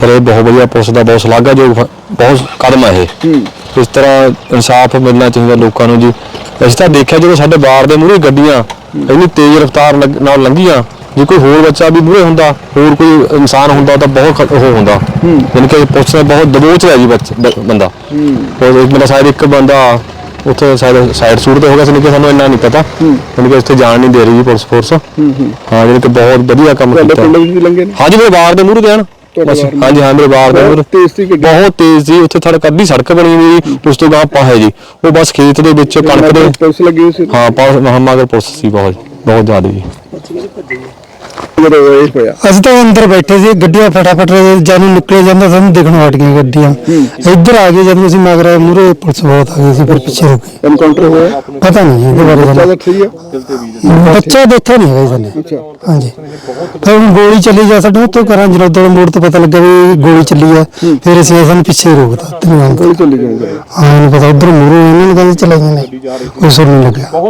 ਪਰ ਇਹ ਬਹੁਤ ਵਧੀਆ ਪੁਲਿਸ ਦਾ ਬਹੁਤ ਸ਼ਲਾਘਾਯੋਗ ਬਹੁਤ ਕਦਮ ਹੈ ਇਹ। ਇਸ ਤਰ੍ਹਾਂ ਇਨਸਾਫ ਮਿਲਣਾ ਚਾਹੀਦਾ ਲੋਕਾਂ ਨੂੰ ਜੀ। ਅਸੀਂ ਤਾਂ ਦੇਖਿਆ ਜਦੋਂ ਸਾਡੇ ਬਾਰ ਦੇ ਮੂਹਰੇ ਗੱਡੀਆਂ ਇੰਨੀ ਤੇਜ਼ ਰਫ਼ਤਾਰ ਨਾਲ ਲੰਘੀਆਂ ਜੇ ਕੋਈ ਹੋਰ ਬੱਚਾ ਵੀ ਮੂਹਰੇ ਹੁੰਦਾ ਹੋਰ ਕੋਈ ਇਨਸਾਨ ਹੁੰਦਾ ਤਾਂ ਬਹੁਤ ਉਹ ਹੁੰਦਾ। ਯਾਨੀ ਕਿ ਪੁਲਿਸ ਦਾ ਬਹੁਤ ਦਬੋਚ ਹੈ ਜੀ ਬੰਦਾ। ਉਹ ਇੱਕ ਮੇਰਾ ਸ਼ਾਇਦ ਇੱਕ ਬੰਦਾ ਉੱਥੇ ਸਾਈਡ ਸਾਈਡ ਸੂਟ ਤੇ ਹੋ ਗਿਆ ਸੀ ਕਿ ਸਾਨੂੰ ਇੰਨਾ ਨਹੀਂ ਪਤਾ। ਯਾਨੀ ਕਿ ਇੱਥੇ ਜਾਣ ਨਹੀਂ ਦੇ ਰਹੀ ਜੀ ਪੁਲਿਸ ਫੋਰਸ ਹਾਂ ਯਾਨੀ ਕਿ ਬਹੁਤ ਵਧੀਆ ਕੰਮ ਕੀਤਾ। ਪਿੰਡ ਵਿੱਚ ਵੀ ਲੰਗੇ ਨੇ? ਹਾਂਜੀ ਮੇਰੇ ਬਾਰ ਦੇ ਮੂਹਰੇ ਹਨ ਬਸ ਦੇ ਹਾਂਜੀ ਹਾਂ ਮੇਰੇ ਬਾਰ ਦੇ ਮੂਹਰੇ। ਤੇਜ਼ ਸੀ ਬਹੁਤ ਤੇਜ਼ ਸੀ। ਉੱਥੇ ਸੜਕ ਅੱਧੀ ਸੜਕ ਬਣੀ ਹੋਈ ਸੀ, ਉਸ ਤੋਂ ਗਾਂ ਪਾ ਹੈ ਜੀ। ਉਹ ਬਸ ਖੇਤ ਦੇ ਵਿੱਚ ਕਣਕ ਦੇ ਪੁਲਿਸ ਲੱਗੀ ਹੋਈ ਸੀ। ਹਾਂ ਪਾਸ ਮਹਾਮਾਗਰ ਪੁਲਿਸ ਸੀ ਬਹੁਤ ਬਹੁਤ ਜ਼ਿਆਦਾ ਜੀ। ਜਦੋਂ ਇਹ ਹੋਇਆ। ਅਸੀਂ ਤਾਂ ਅੰਦਰ ਬੈਠੇ ਸੀ ਗੱਡੀਆਂ ਫਟਾਫਟ ਜਾਨੂੰ ਨਿਕਲੇ ਜਾਂਦਾ ਸਾਨੂੰ ਦਿਖਣ ਹਟ ਗਈਆਂ ਗੱਡੀਆਂ। ਇੱਧਰ ਆ ਗਏ ਜਦੋਂ ਅਸੀਂ ਮਗਰ ਮੂਰੇ ਪੁਲਿਸ ਬਹੁਤ ਆ ਗਈ ਸੀ ਫਿਰ ਪਿੱਛੇ ਰੁਕ ਗਏ। ਐਨਕਾਊਂਟਰ ਹੋਇਆ? ਪਤਾ ਨਹੀਂ ਇਹਦੇ ਬਾਰੇ ਬੱਚਾ ਸਾਨੂੰ। ਤਾਂ ਠੀਕ ਹੈ ਬੱਚਾ ਦੇਖਿਆ ਨਹੀਂ ਜੀ ਅੱਛਾ। ਹਾਂਜੀ। ਤਾਂ ਗੋਲੀ ਚੱਲੀ ਜਾ ਸਾਡੇ ਉੱਤੋਂ ਕਰਾਂ ਜਰੋਦਲ ਮੋੜ ਤੋਂ ਪਤਾ ਲੱਗਾ ਵੀ ਗੋਲੀ ਚੱਲੀ ਆ ਫਿਰ ਅਸੀਂ ਸਾਨੂੰ ਪਿੱਛੇ ਰੋਕਤਾ ਤੈਨੂੰ ਗੋਲੀ ਚੱਲੀ ਜਾਂਦੀ ਹੈ ਹਾਂ ਨਹੀਂ ਪਤਾ ਉਧਰ ਮੂਰੇ ਇਹਨਾਂ ਨੇ ਕਹਿੰਦੇ ਚਲਾਈਆਂ ਨੇ। ਕੋਈ ਸੁਣ ਨਹੀਂ ਲੱਗਿਆ।